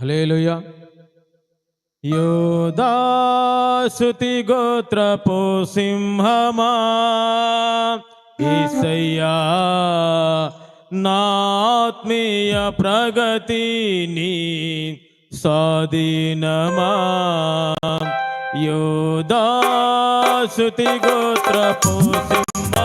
Hallelujah యోదాసుతి గోత్రపు సింహమా ఈసయ్యా నాత్మీయ ప్రగతిని స్వాధీనమా. యోదాసుతి గోత్రపు సింహమా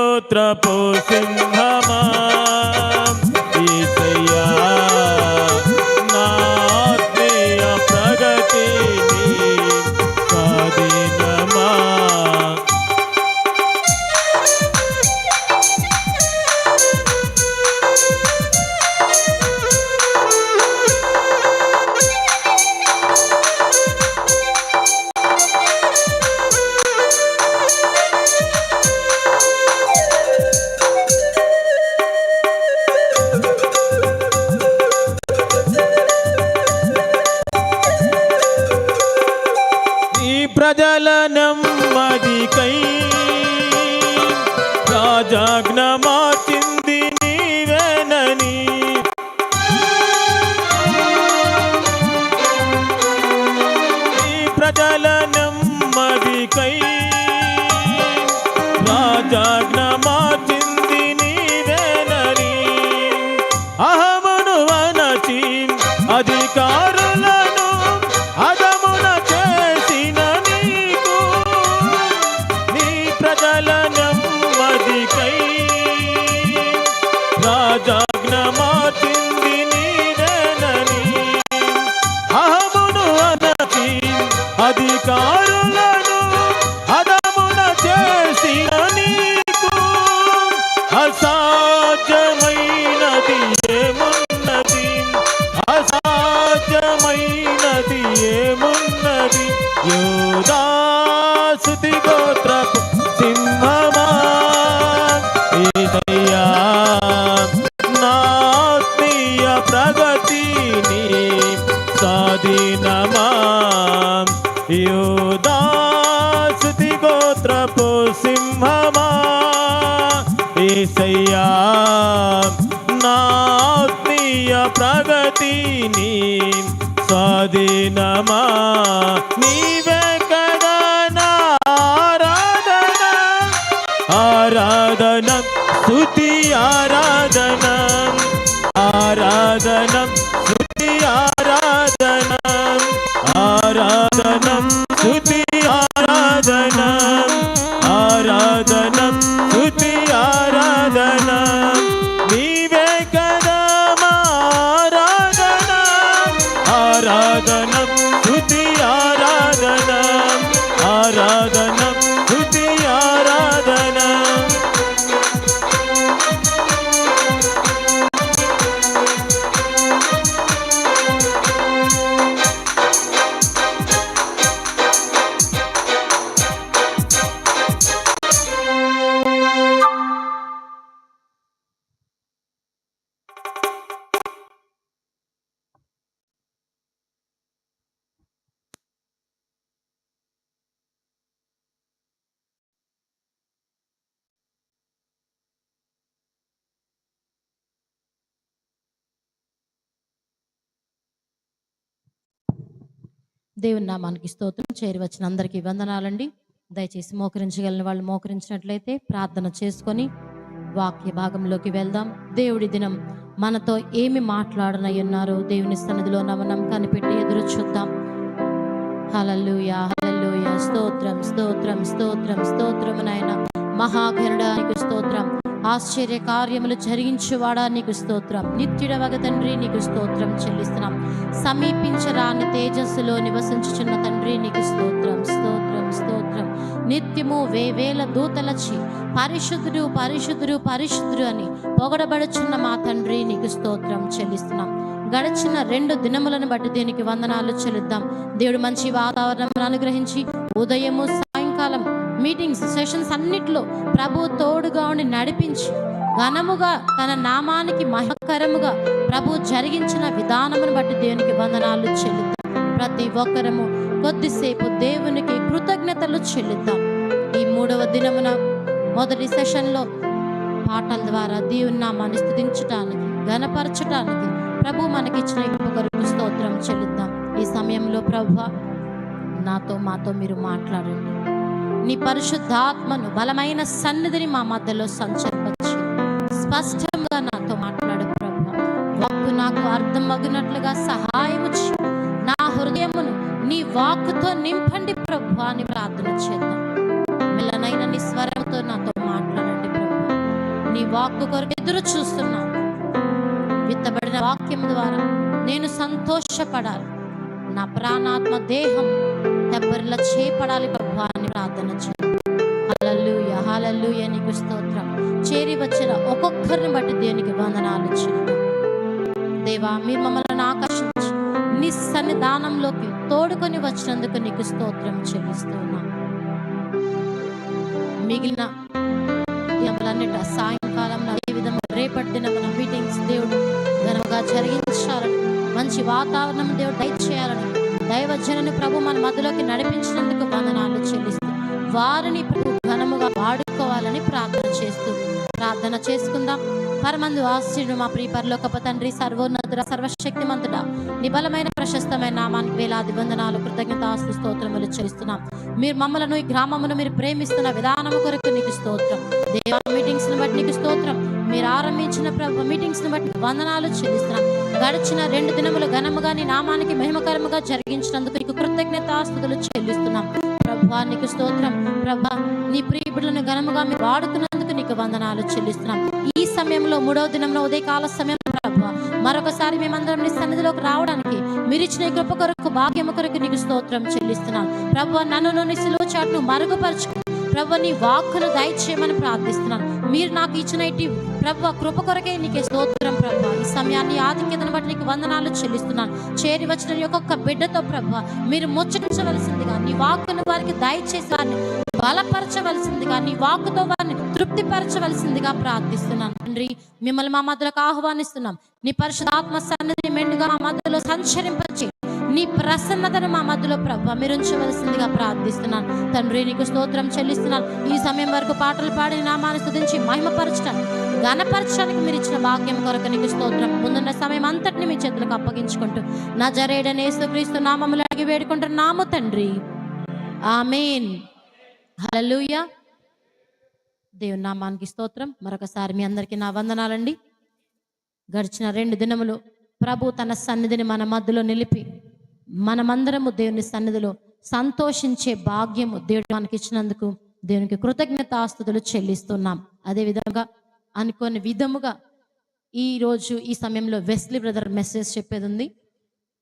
otra por sin అసాధ్యమైనది ఏమున్నది? యోదాసుతి గోత్రపు స్తుతి ఆరాధనం దేవుని నామానికి స్తోత్రం. చేరి వచ్చిన అందరికీ వందనాలండి. దయచేసి మోకరించగలిగిన వాళ్ళు మోకరించినట్లయితే ప్రార్థన చేసుకొని వాక్య భాగంలోకి వెళ్దాం. దేవుడి దినం మనతో ఏమి మాట్లాడనై ఉన్నారు దేవుని సన్నిధిలో నమనం కనిపెట్టి ఎదురు చూద్దాం. Hallelujah hallelujah. స్తోత్రం స్తోత్రం స్తోత్రం స్తోత్రం నాయన మహాగరుడానికి స్తోత్రం. ఆశ్చర్య కార్యములు జరిగించువాడా నీకు స్తోత్రం. నిత్యుడవగ తండ్రి నీకు స్తోత్రం చెల్లిస్తున్నాం. సమీపించరాని తేజస్సులో నివసించుచున్న తండ్రి నీకు స్తోత్రం స్తోత్రం స్తోత్రం. నిత్యము వేవేల దూతలచి పరిశుద్ధుడు పరిశుద్ధుడు పరిశుద్ధుడు అని పొగడబడుచున్న మా తండ్రి నీకు స్తోత్రం చెల్లిస్తున్నాం. గడిచిన రెండు దినములను బట్టి దీనికి వందనాలు చెల్లిద్దాం. దేవుడు మంచి వాతావరణం అనుగ్రహించి ఉదయము సాయంకాలం మీటింగ్స్ సెషన్స్ అన్నిట్లో ప్రభు తోడుగా ఉండి నడిపించి ఘనముగా తన నామానికి మహకరముగా ప్రభు జరిగించిన విధానమును బట్టి దేవునికి వందనాలు చెల్లిద్దాం. ప్రతి ఒక్కరము కొద్దిసేపు దేవునికి కృతజ్ఞతలు చెల్లిద్దాం. ఈ మూడవ దినమున మొదటి సెషన్లో పాటల ద్వారా దేవుని నామాన్ని స్థుతించటానికి ఘనపరచటానికి ప్రభు మనకిచ్చిన ఈ స్తోత్రం చెల్లిద్దాం. ఈ సమయంలో ప్రభు నాతో మాతో మీరు మాట్లాడండి. నీ పరిశుద్ధాత్మను బలమైన సన్నిధిని మా మధ్యలో సంచరించు స్పష్టంగా నాతో మాట్లాడు ప్రభు. వాక్కు నాకు అర్థం అగినట్లుగా సహాయం నా హృదయమును నీ వాక్కుతో నింపండి ప్రభు అని ప్రార్థన చేద్దాం. మెల్లనైన నీ స్వరంతో నాతో మాట్లాడండి ప్రభు. నీ వాక్కు కొరకు ఎదురు చూస్తున్నాను. విత్తబడిన వాక్యం ద్వారా నేను సంతోషపడాలి. నా ప్రాణాత్మ దేహం దెబ్బరిలా చేపడాలి ప్రభు ప్రార్థన నీకు స్తోత్రం. చేరి వచ్చిన ఒక్కొక్కరిని బట్టి దేవునికి వందనాలు దేవా మీరు మమ్మల్ని ఆకర్షించి నీ సన్నిధానంలోకి తోడుకొని వచ్చినందుకు నీకు స్తోత్రం చెల్లిస్తున్నాం. మిగిలిన దినములన్నిట సాయంకాలం అదే విధంగా రేపటి దినమున మీటింగ్స్ దేవుడు ఘనంగా జరిగించాలని మంచి వాతావరణం దేవుడు దయచేయాలని దైవజనని ప్రభు మన మధ్యలోకి నడిపించినందుకు వందనాలు చెల్లిస్తాం వారిని ఘనముగా వాడుకోవాలని ప్రార్థన చేస్తూ ప్రార్థన చేసుకుందాం. పరమందు ఆశ్చర్యుడు మా ప్రియ పరలోకప తండ్రి సర్వోన్నతుడ సర్వశక్తిమంతుడ నిబలమైన ప్రశస్తమైన నామానికి వేలాది వందనాలు కృతజ్ఞత ఆస్తు స్తోత్రములు చేస్తున్నాం మీరు మమ్మలను ఈ గ్రామమును మీరు ప్రేమిస్తున్న విధానము కొరకు నీకు స్తోత్రం. దేవా మీటింగ్స్ను బట్టి నీకు స్తోత్రం. మీరు ఆరంభించిన ప్రభు మీటింగ్స్ను బట్టి వందనాలు చెల్లిస్తున్నాం. గడిచిన రెండు దినములు ఘనముగా నీ నామానికి మహిమకరముగా జరిగించినందుకు నీకు కృతజ్ఞతాస్తుతులు చెల్లిస్తున్నాం. ప్రభా నీకు స్తోత్రం. ప్రభా నీ ప్రియబిడ్డలను ఘనముగా మీరు వాడుతున్నందుకు నీకు వందనాలు చెల్లిస్తున్నాం. ఈ సమయంలో మూడవ దినంలో ఉదయకాల సమయం ప్రభా మరొకసారి మేమందరం నీ సన్నిధిలోకి రావడానికి మీరు ఇచ్చిన కృప కొరకు భాగ్యము కొరకు నీకు స్తోత్రం చెల్లిస్తున్నాం. ప్రభా నన్ను నీ సిలువ చాటును మరుగుపరచు ప్రభు నీ వాక్కును దయచేయమని ప్రార్థిస్తున్నాను మీరు నాకు ఇచ్చిన ఇటు ప్రభు కృప కొరకే నీకే స్తోత్రం ప్రభు. ఈ సమయాన్ని ఆధిక్యతను బట్టి నీకు వందనాలు చెల్లిస్తున్నాను. చేరి వచ్చిన యొక్క బిడ్డతో ప్రభు మీరు ముచ్చటించవలసిందిగా నీ వాక్కును వారికి దయచేసి వారిని బలపరచవలసిందిగా నీ వాక్కుతో వారిని తృప్తిపరచవలసిందిగా ప్రార్థిస్తున్నాను. తండ్రి మిమ్మల్ని మా మధ్యలోకి ఆహ్వానిస్తున్నాం. నీ పరిశుధాత్మ సన్నిధి మెండుగా మా మధ్యలో సంచరింపచే నీ ప్రసన్నతను మా మధ్యలో ప్రభు మీరు ఉంచవలసిందిగా ప్రార్థిస్తున్నాను. తండ్రి నీకు స్తోత్రం చెల్లిస్తున్నాను. ఈ సమయం వరకు పాటలు పాడి నామాన్ని స్థుతించి మహిమపరచడానికి ఘనపరచడానికి మీరు ఇచ్చిన భాగ్యం కొరకు నీకు స్తోత్రం. ముందున్న సమయం అంతటిని మీ చేతులకు అప్పగించుకుంటూ నా జరేడనే క్రీస్తు నామములు అడిగి వేడుకుంటున్నాము తండ్రి. ఆమెన్. హలలుయ దేవుని నామానికి స్తోత్రం. మరొకసారి మీ అందరికీ నా వందనాలండి. గడిచిన రెండు దినములు ప్రభు తన సన్నిధిని మన మధ్యలో నిలిపి మనమందరము దేవుని సన్నిధిలో సంతోషించే భాగ్యము దేవుడు మనకి ఇచ్చినందుకు దేవునికి కృతజ్ఞతాస్తుతులు చెల్లిస్తున్నాం. అదే విధంగా అనుకోని విధముగా ఈ రోజు ఈ సమయంలో వెస్లీ బ్రదర్ మెసేజ్ చెప్పేది ఉంది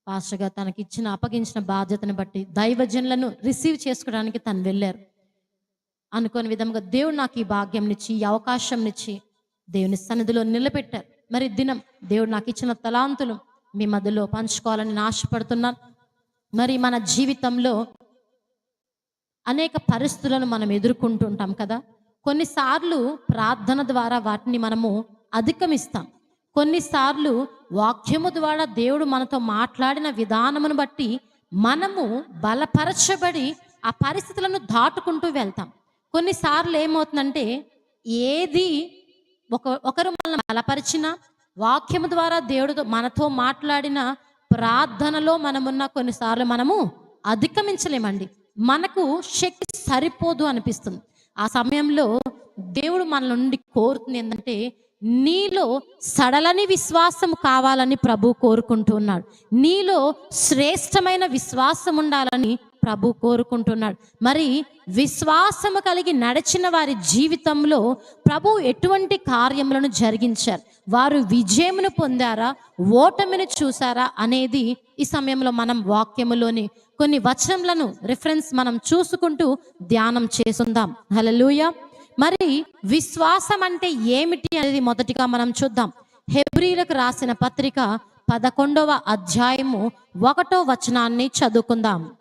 పాస్టర్గా తనకి ఇచ్చిన అప్పగించిన బాధ్యతను బట్టి దైవజనులను రిసీవ్ చేసుకోవడానికి తను వెళ్ళారు. అనుకోని విధంగా దేవుడు నాకు ఈ భాగ్యంనిచ్చి ఈ అవకాశంనిచ్చి దేవుని సన్నిధిలో నిలబెట్టారు. మరి దినం దేవుడు నాకు ఇచ్చిన తలాంతులు మీ మధ్యలో పంచుకోవాలని ఆశపడుతున్నాను. మరి మన జీవితంలో అనేక పరిస్థితులను మనం ఎదుర్కొంటుంటాం కదా. కొన్నిసార్లు ప్రార్థన ద్వారా వాటిని మనము అధిగమిస్తాం. కొన్నిసార్లు వాక్యము ద్వారా దేవుడు మనతో మాట్లాడిన విధానమును బట్టి మనము బలపరచబడి ఆ పరిస్థితులను దాటుకుంటూ వెళ్తాం. కొన్నిసార్లు ఏమవుతుందంటే ఏది ఒక ఒకరు మనల్ని బలపరిచిన వాక్యము ద్వారా దేవుడు మనతో మాట్లాడిన ప్రార్థనలో మనమున్న కొన్నిసార్లు మనము అధిగమించలేమండి. మనకు శక్తి సరిపోదు అనిపిస్తుంది. ఆ సమయంలో దేవుడు మన నుండి కోరుతుంది ఏంటంటే నీలో సడలని విశ్వాసం కావాలని ప్రభు కోరుకుంటూ ఉన్నాడు. నీలో శ్రేష్టమైన విశ్వాసం ఉండాలని ప్రభు కోరుకుంటున్నాడు. మరి విశ్వాసము కలిగి నడిచిన వారి జీవితంలో ప్రభు ఎటువంటి కార్యములను జరిగించారు? వారు విజయమును పొందారా? ఓటమిని చూసారా? అనేది ఈ సమయంలో మనం వాక్యములోని కొన్ని వచనములను రిఫరెన్స్ మనం చూసుకుంటూ ధ్యానం చేసుందాం హలలుయ మరి విశ్వాసం అంటే ఏమిటి అనేది మొదటిగా మనం చూద్దాం. హెబ్రీలకు రాసిన పత్రిక పదకొండవ అధ్యాయము ఒకటో వచనాన్ని చదువుకుందాం.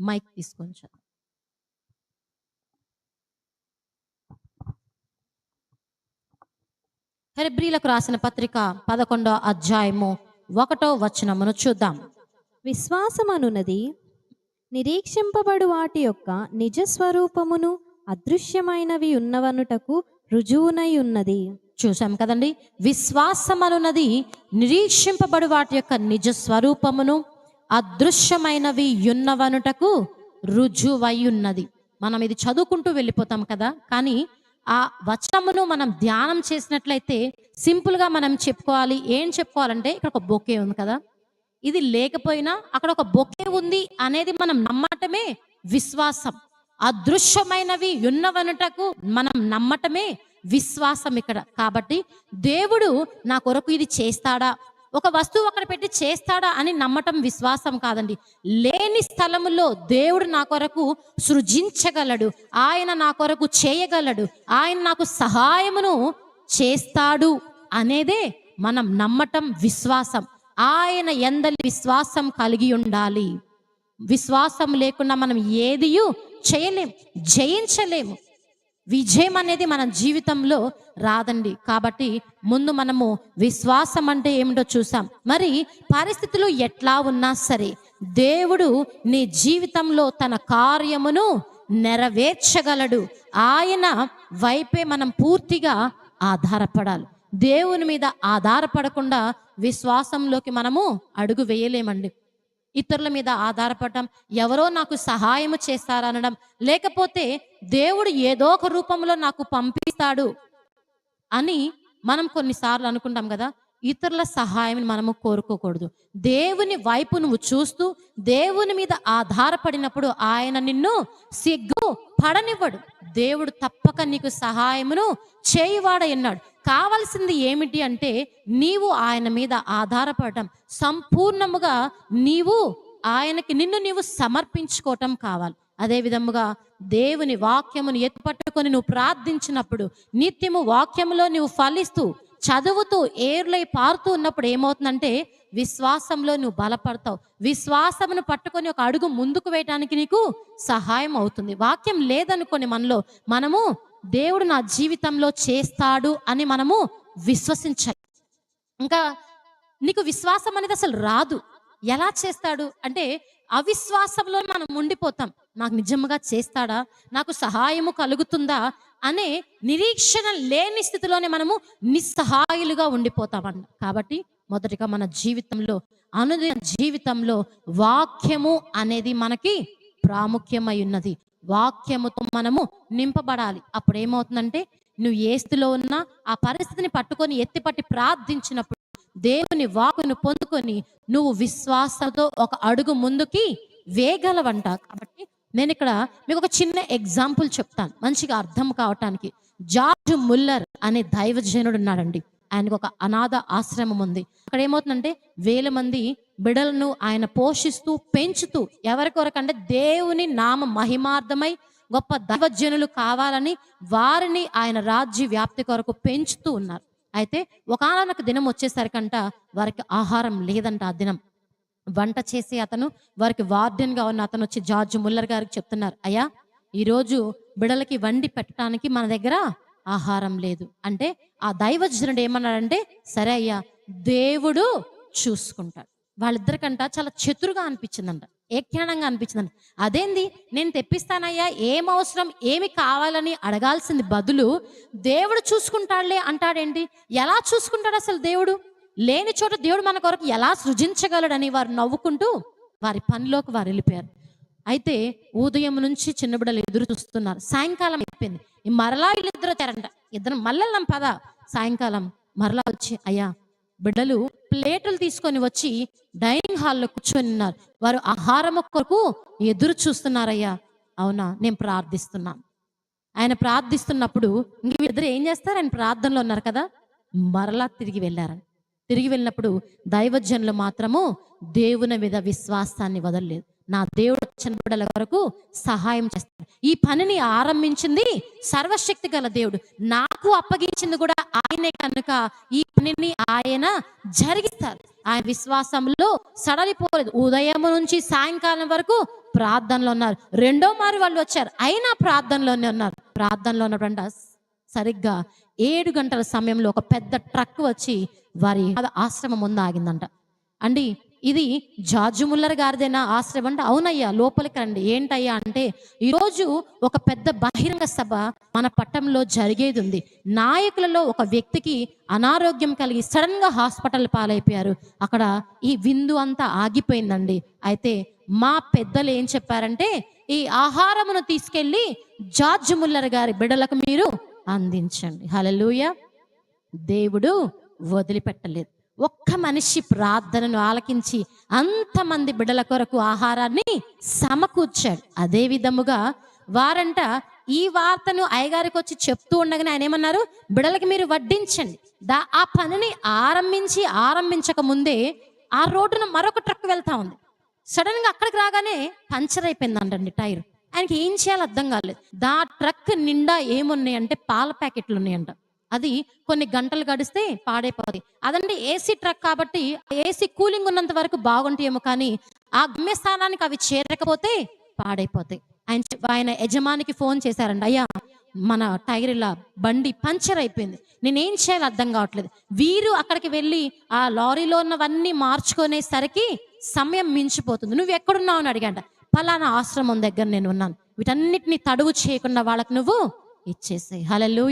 మైక్ తీసుకొని చదువు. హెబ్రీలకు రాసిన పత్రిక పదకొండో అధ్యాయము ఒకటో వచనమును చూద్దాం. విశ్వాసమనున్నది నిరీక్షింపబడు వాటి యొక్క నిజ స్వరూపమును అదృశ్యమైనవి ఉన్నవనుటకు రుజువునై ఉన్నది. చూసాం కదండి. విశ్వాసం అనున్నది నిరీక్షింపబడు వాటి యొక్క నిజ స్వరూపమును అదృశ్యమైనవి యున్నవనుటకు రుజువై ఉన్నది మనం ఇది చదువుకుంటూ వెళ్ళిపోతాం కదా. కానీ ఆ వచనమును మనం ధ్యానం చేసినట్లయితే సింపుల్గా మనం చెప్పుకోవాలి. ఏం చెప్పుకోవాలంటే ఇక్కడ ఒక బొకే ఉంది కదా. ఇది లేకపోయినా అక్కడ ఒక బొకే ఉంది అనేది మనం నమ్మటమే విశ్వాసం. అదృశ్యమైనవి ఉన్నవనుటకు మనం నమ్మటమే విశ్వాసం ఇక్కడ. కాబట్టి దేవుడు నా కొరకు ఇది చేస్తాడా? ఒక వస్తువు అక్కడ పెట్టి చేస్తాడా అని నమ్మటం విశ్వాసం కాదండి. లేని స్థలములో దేవుడు నా కొరకు సృజించగలడు. ఆయన నా కొరకు చేయగలడు. ఆయన నాకు సహాయమును చేస్తాడు అనేదే మనం నమ్మటం విశ్వాసం. ఆయన ఎందలి విశ్వాసం కలిగి ఉండాలి. విశ్వాసం లేకుండా మనం ఏదియూ చేయలేం జయించలేము. విజయం అనేది మన జీవితంలో రాదండి. కాబట్టి ముందు మనము విశ్వాసం అంటే ఏమిటో చూసాం. మరి పరిస్థితులు ఎట్లా ఉన్నా సరే దేవుడు నీ జీవితంలో తన కార్యమును నెరవేర్చగలడు. ఆయన వైపే మనం పూర్తిగా ఆధారపడాలి. దేవుని మీద ఆధారపడకుండా విశ్వాసంలోకి మనము అడుగు వేయలేమండి. ఇతరుల మీద ఆధారపడటం ఎవరో నాకు సహాయం చేస్తారనడం లేకపోతే దేవుడు ఏదో ఒక రూపంలో నాకు పంపిస్తాడు అని మనం కొన్నిసార్లు అనుకుంటాం కదా. ఇతరుల సహాయం మనము కోరుకోకూడదు. దేవుని వైపు నువ్వు చూస్తూ దేవుని మీద ఆధారపడినప్పుడు ఆయన నిన్ను సిగ్గు పడనివ్వడు. దేవుడు తప్పక నీకు సహాయమును చేయువాడన్నాడు కావాల్సింది ఏమిటి అంటే నీవు ఆయన మీద ఆధారపడటం. సంపూర్ణముగా నీవు ఆయనకి నిన్ను నీవు సమర్పించుకోవటం కావాలి. అదే విధముగా దేవుని వాక్యమును ఎత్తుపట్టుకొని నువ్వు ప్రార్థించినప్పుడు నిత్యము వాక్యములో నువ్వు ఫలిస్తూ చదువుతూ ఏర్లై పారుతూ ఉన్నప్పుడు ఏమవుతుందంటే విశ్వాసంలో నువ్వు బలపడతావు. విశ్వాసమును పట్టుకొని ఒక అడుగు ముందుకు వేయటానికి నీకు సహాయం అవుతుంది. వాక్యం లేదనుకొని మనలో మనము దేవుడు నా జీవితంలో చేస్తాడు అని మనము విశ్వసించాలి ఇంకా నీకు విశ్వాసం అనేది అసలు రాదు. ఎలా చేస్తాడు? అంటే అవిశ్వాసంలో మనం ఉండిపోతాం. నాకు నిజంగా చేస్తాడా? నాకు సహాయము కలుగుతుందా? అనే నిరీక్షణ లేని స్థితిలోనే మనము నిస్సహాయులుగా ఉండిపోతామన్న. కాబట్టి మొదటిగా మన జీవితంలో అనుదిన జీవితంలో వాక్యము అనేది మనకి ప్రాముఖ్యమై ఉన్నది. వాక్యముతో మనము నింపబడాలి. అప్పుడు ఏమవుతుందంటే నువ్వు ఏ స్థితిలో ఉన్నా ఆ పరిస్థితిని పట్టుకొని ఎత్తిపట్టి ప్రార్థించినప్పుడు దేవుని వాకును పొందుకొని నువ్వు విశ్వాసంతో ఒక అడుగు ముందుకి వేయగలవంట. కాబట్టి నేను ఇక్కడ మీకు ఒక చిన్న ఎగ్జాంపుల్ చెప్తాను. మంచిగా అర్థం కావటానికి. జార్జ్ ముల్లర్ అనే దైవజనుడు ఉన్నాడండి. ఆయనకు ఒక అనాథ ఆశ్రమం ఉంది. అక్కడ ఏమవుతుందంటే వేల మంది బిడలను ఆయన పోషిస్తూ పెంచుతూ ఎవరి కొరకంటే దేవుని నామ మహిమార్థమై గొప్ప దైవజనులు కావాలని వారిని ఆయన రాజ్య వ్యాప్తి కొరకు పెంచుతూ ఉన్నారు. అయితే ఒకనొక దినం వచ్చేసరికంట వారికి ఆహారం లేదంట ఆ దినం. వంట చేసి అతను వారికి వార్డెన్గా ఉన్న అతను వచ్చి జార్జ్ ముల్లర్ గారికి చెప్తున్నారు అయ్యా ఈరోజు బిడలకి వండి పెట్టడానికి మన దగ్గర ఆహారం లేదు. అంటే ఆ దైవజనుడు ఏమన్నాడంటే సరే అయ్యా దేవుడు చూసుకుంటాడు. వాళ్ళిద్దరికంట చాలా చతురుగా అనిపించిందంట. ఏజ్ఞానంగా అనిపించిందంట అదేంది? నేను తెప్పిస్తానయ్యా ఏం అవసరం ఏమి కావాలని అడగాల్సింది బదులు దేవుడు చూసుకుంటాడులే అంటాడేంటి? ఎలా చూసుకుంటాడు అసలు దేవుడు? లేని చోట దేవుడు మన కొరకు ఎలా సృజించగలడని వారు నవ్వుకుంటూ వారి పనిలోకి వారు వెళ్ళిపోయారు. అయితే ఉదయం నుంచి చిన్నబిడ్డలు ఎదురు చూస్తున్నారు. సాయంకాలం అయిపోయింది. మరలా వీళ్ళిద్దరు వచ్చారంట. ఇద్దరు మళ్ళీ పద. సాయంకాలం మరలా వచ్చి అయ్యా బిడ్డలు ప్లేటులు తీసుకొని వచ్చి డైనింగ్ హాల్లో కూర్చొని ఉన్నారు. వారు ఆహారం కొరకు ఎదురు చూస్తున్నారయ్యా. అవునా? నేను ప్రార్థిస్తున్నాను ఆయన ప్రార్థిస్తున్నప్పుడు ఇంక వీళ్ళిద్దరు ఏం చేస్తారు? ఆయన ప్రార్థనలో ఉన్నారు కదా? మరలా తిరిగి వెళ్ళారని తిరిగి వెళ్ళినప్పుడు దైవజనులు మాత్రము దేవుని మీద విశ్వాసాన్ని వదలలేదు. నా దేవుడు వచ్చిన బిడ్డల వరకు సహాయం చేస్తాడు. ఈ పనిని ఆరంభించింది సర్వశక్తి గల దేవుడు. నాకు అప్పగించింది కూడా ఆయనే కనుక ఈ పనిని ఆయన జరిగిస్తారు. ఆయన విశ్వాసంలో సడలిపోలేదు. ఉదయం నుంచి సాయంకాలం వరకు ప్రార్థనలో ఉన్నారు. రెండో మారు వాళ్ళు వచ్చారు. అయినా ప్రార్థనలోనే ఉన్నారు. ప్రార్థనలో ఉన్నప్పుడు సరిగ్గా ఏడు గంటల సమయంలో ఒక పెద్ద ట్రక్ వచ్చి వారి ఆశ్రమం ముందు ఆగిందంట. అండి ఇది జార్జు ముల్లర్ గారిదేనా ఆశ్రయం అంటే. అవునయ్యా లోపలికి రండి. ఏంటయ్యా అంటే ఈరోజు ఒక పెద్ద బహిరంగ సభ మన పట్టంలో జరిగేది ఉంది. నాయకులలో ఒక వ్యక్తికి అనారోగ్యం కలిగి సడన్గా హాస్పిటల్ పాలైపోయారు. అక్కడ ఈ విందు అంతా ఆగిపోయిందండి. అయితే మా పెద్దలు ఏం చెప్పారంటే ఈ ఆహారమును తీసుకెళ్ళి జార్జ్ ముల్లర్ గారి బిడ్డలకు మీరు అందించండి. హలలుయ దేవుడు వదిలిపెట్టలేదు. ఒక్క మనిషి ప్రార్థనను ఆలకించి అంతమంది బిడల కొరకు ఆహారాన్ని సమకూర్చాడు. అదే విధముగా వారంట ఈ వార్తను అయ్యగారికి వచ్చి చెప్తూ ఉండగానే ఆయన ఏమన్నారు? బిడలకి మీరు వడ్డించండి. దా ఆ పనిని ఆరంభించి ఆరంభించక ముందే ఆ రోడ్డున మరొక ట్రక్ వెళ్తా ఉంది. సడన్గా అక్కడికి రాగానే పంచర్ అయిపోయిందంటండి టైర్. ఆయనకి ఏం చేయాలో అర్థం కాలేదు. దా ట్రక్ నిండా ఏమున్నాయంటే పాల ప్యాకెట్లు ఉన్నాయంట అది కొన్ని గంటలు గడిస్తే పాడైపోతుంది అదండి ఏసీ ట్రక్ కాబట్టి ఏసీ కూలింగ్ ఉన్నంత వరకు బాగుంటాయేమో కానీ ఆ గమ్యస్థానానికి అవి చేరకపోతే పాడైపోతాయి. ఆయన ఆయన యజమానికి ఫోన్ చేశారండి అయ్యా మన టైర్ ఇలా బండి పంచర్ అయిపోయింది. నేనేం చేయాలో అర్థం కావట్లేదు. వీరు అక్కడికి వెళ్ళి ఆ లారీలో ఉన్నవన్నీ మార్చుకునేసరికి సమయం మించిపోతుంది. నువ్వు ఎక్కడున్నావు అని అడిగాంట. పలానా ఆశ్రమం దగ్గర నేను ఉన్నాను. వీటన్నిటిని తడువు చేయకుండా వాళ్ళకి నువ్వు ఇచ్చేసాయి. హలో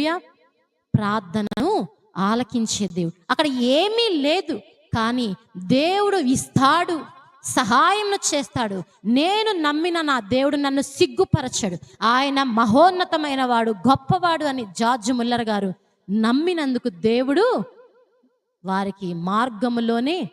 ప్రార్థనను ఆలకించే దేవుడు. అక్కడ ఏమీ లేదు కానీ దేవుడు ఇస్తాడు సహాయం చేస్తాడు. నేను నమ్మిన నా దేవుడు నన్ను సిగ్గుపరచడు. ఆయన మహోన్నతమైన వాడు గొప్పవాడు అని జార్జ్ ముల్లర్ గారు నమ్మినందుకు దేవుడు వారికి మార్గములోనే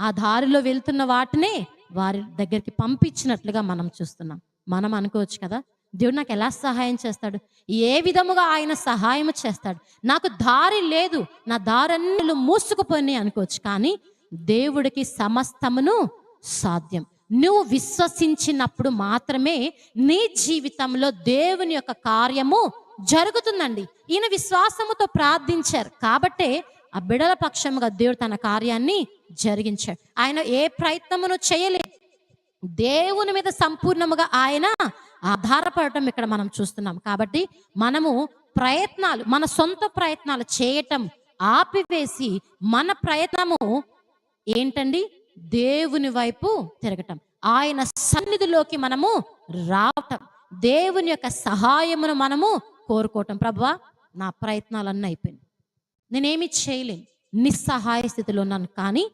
ఆ దారిలో వెళ్తున్న వాటినే వారి దగ్గరికి పంపించినట్లుగా మనం చూస్తున్నాం. మనం అనుకోవచ్చు కదా దేవుడు నాకు ఎలా సహాయం చేస్తాడు? ఏ విధముగా ఆయన సహాయం చేస్తాడు? నాకు దారి లేదు. నా దారన్నులు మూసుకుపోయినాయి అనుకోవచ్చు కానీ దేవుడికి సమస్తమును సాధ్యం. నువ్వు విశ్వసించినప్పుడు మాత్రమే నీ జీవితంలో దేవుని యొక్క కార్యము జరుగుతుందండి. ఈయన విశ్వాసముతో ప్రార్థించారు. కాబట్టే ఆ బిడల పక్షముగా దేవుడు తన కార్యాన్ని జరిగించాడు. ఆయన ఏ ప్రయత్నమును చేయలేదు. దేవుని మీద సంపూర్ణముగా ఆయన ఆధారపడటం ఇక్కడ మనం చూస్తున్నాం. కాబట్టి మనము ప్రయత్నాలు మన సొంత ప్రయత్నాలు చేయటం ఆపివేసి మన ప్రయత్నము ఏంటండి? దేవుని వైపు తిరగటం. ఆయన సన్నిధిలోకి మనము రావటం. దేవుని యొక్క సహాయమును మనము కోరుకోవటం. ప్రభా నా ప్రయత్నాలన్నీ అయిపోయింది నేనేమి చేయలేను. నిస్సహాయ స్థితిలో ఉన్నాను. కానీ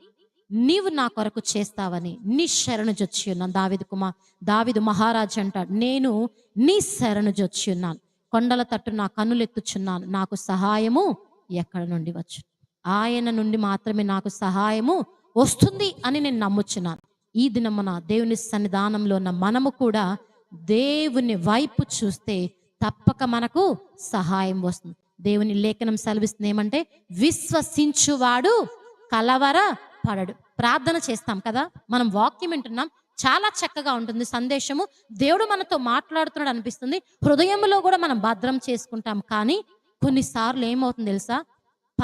నీవు నా కొరకు చేస్తావని నీ శరణు జొచ్చి ఉన్నాను. దావిదు కుమార్ దావిదు మహారాజు అంటాడు నేను నీ శరణు జొచ్చి ఉన్నాను. కొండల తట్టు నా కన్నులెత్తుచున్నాను నాకు సహాయము ఎక్కడ నుండి వచ్చు ఆయన నుండి మాత్రమే నాకు సహాయము వస్తుంది అని నేను నమ్ముచున్నాను. ఈ దినమున దేవుని సన్నిధానంలో ఉన్న మనము కూడా దేవుని వైపు చూస్తే తప్పక మనకు సహాయం వస్తుంది. దేవుని లేఖనం సెలవిస్తుంది ఏమంటే విశ్వసించువాడు కలవర పాడాడు. ప్రార్థన చేస్తాం కదా? మనం వాక్యం వింటున్నాం. చాలా చక్కగా ఉంటుంది సందేశము. దేవుడు మనతో మాట్లాడుతున్నాడు అనిపిస్తుంది. హృదయంలో కూడా మనం భద్రం చేసుకుంటాం. కానీ కొన్నిసార్లు ఏమవుతుంది తెలుసా?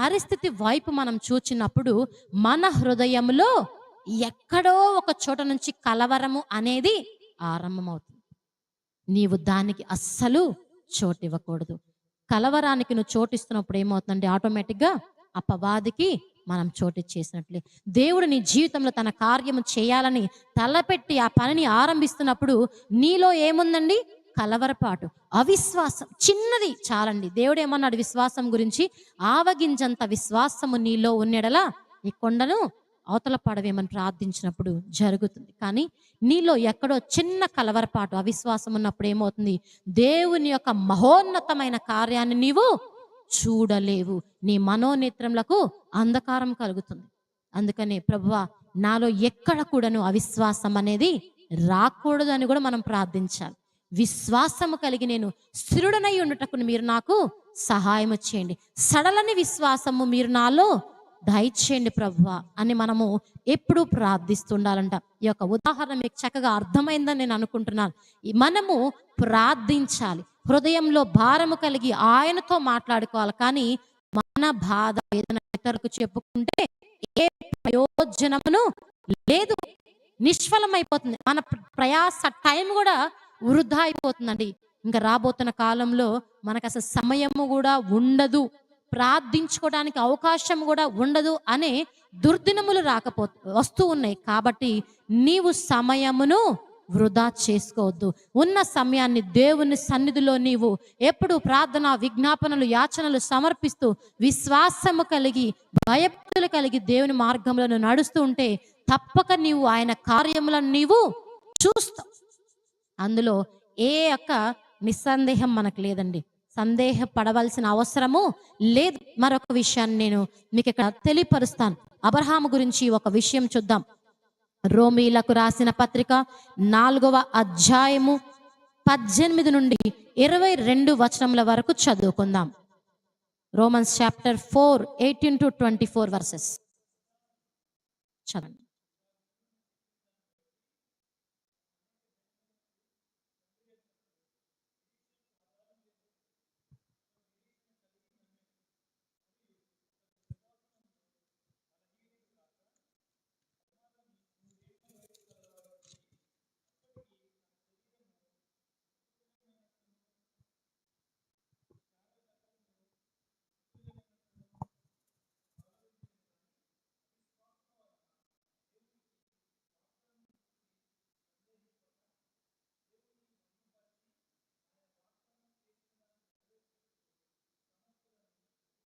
పరిస్థితి వైపు మనం చూచినప్పుడు మన హృదయంలో ఎక్కడో ఒక చోట నుంచి కలవరము అనేది ఆరంభమవుతుంది. నీవు దానికి అస్సలు చోటు ఇవ్వకూడదు. కలవరానికి నువ్వు చోటిస్తున్నప్పుడు ఏమవుతుందంటే ఆటోమేటిక్గా అపవాదికి మనం చోటు చేసినట్లే. దేవుడు నీ జీవితంలో తన కార్యము చేయాలని తలపెట్టి ఆ పనిని ఆరంభిస్తున్నప్పుడు నీలో ఏముందండి? కలవరపాటు అవిశ్వాసం. చిన్నది చాలండి. దేవుడు ఏమన్నాడు విశ్వాసం గురించి ఆవగింజంత విశ్వాసము నీలో ఉన్నెడలా ఈ కొండను అవతల పడవేమని ప్రార్థించినప్పుడు జరుగుతుంది. కానీ నీలో ఎక్కడో చిన్న కలవరపాటు అవిశ్వాసం ఉన్నప్పుడు ఏమవుతుంది? దేవుని యొక్క మహోన్నతమైన కార్యాన్ని నీవు చూడలేవు. నీ మనోనేత్రములకు అంధకారం కలుగుతుంది. అందుకని ప్రభువా నాలో ఎక్కడ కూడాను అవిశ్వాసం అనేది రాకూడదు అని కూడా మనం ప్రార్థించాలి. విశ్వాసము కలిగి నేను స్థిరుడనై ఉండటకు మీరు నాకు సహాయం చేయండి. సడలని విశ్వాసము మీరు నాలో దయచేయండి ప్రభువా అని మనము ఎప్పుడూ ప్రార్థిస్తుండాలంట. ఈ యొక్క ఉదాహరణ మీకు చక్కగా అర్థమైందని నేను అనుకుంటున్నాను. మనము ప్రార్థించాలి. హృదయంలో భారము కలిగి ఆయనతో మాట్లాడుకోవాలి. కానీ మన బాధ వేదన ఇతరులకు చెప్పుకుంటే ఏ ప్రయోజనమును లేదు. నిష్ఫలమైపోతుంది. మన ప్రయాస టైం కూడా వృధా అయిపోతుందండి ఇంకా రాబోతున్న కాలంలో మనకు అసలు సమయము కూడా ఉండదు. ప్రార్థించుకోవడానికి అవకాశం కూడా ఉండదు అనే దుర్దినములు రాకపో వస్తూ ఉన్నాయి. కాబట్టి నీవు సమయమును వృధా చేసుకోవద్దు. ఉన్న సమయాన్ని దేవుని సన్నిధిలో నీవు ఎప్పుడు ప్రార్థన విజ్ఞాపనలు యాచనలు సమర్పిస్తూ విశ్వాసము కలిగి భయభక్తులు కలిగి దేవుని మార్గంలో నడుస్తూ ఉంటే తప్పక నీవు ఆయన కార్యములను నీవు చూస్తావు. అందులో ఏ యొక్క నిస్సందేహం మనకు లేదండి. సందేహపడవలసిన అవసరము లేదు. మరొక విషయాన్ని నేను మీకు ఇక్కడ తెలియపరుస్తాను. అబ్రహాము గురించి ఒక విషయం చూద్దాం. రోమీలకు రాసిన పత్రిక నాలుగవ అధ్యాయము పద్దెనిమిది నుండి ఇరవై రెండు వచనముల వరకు చదువుకుందాం. Romans chapter four eighteen to twenty four verses. చదవండి.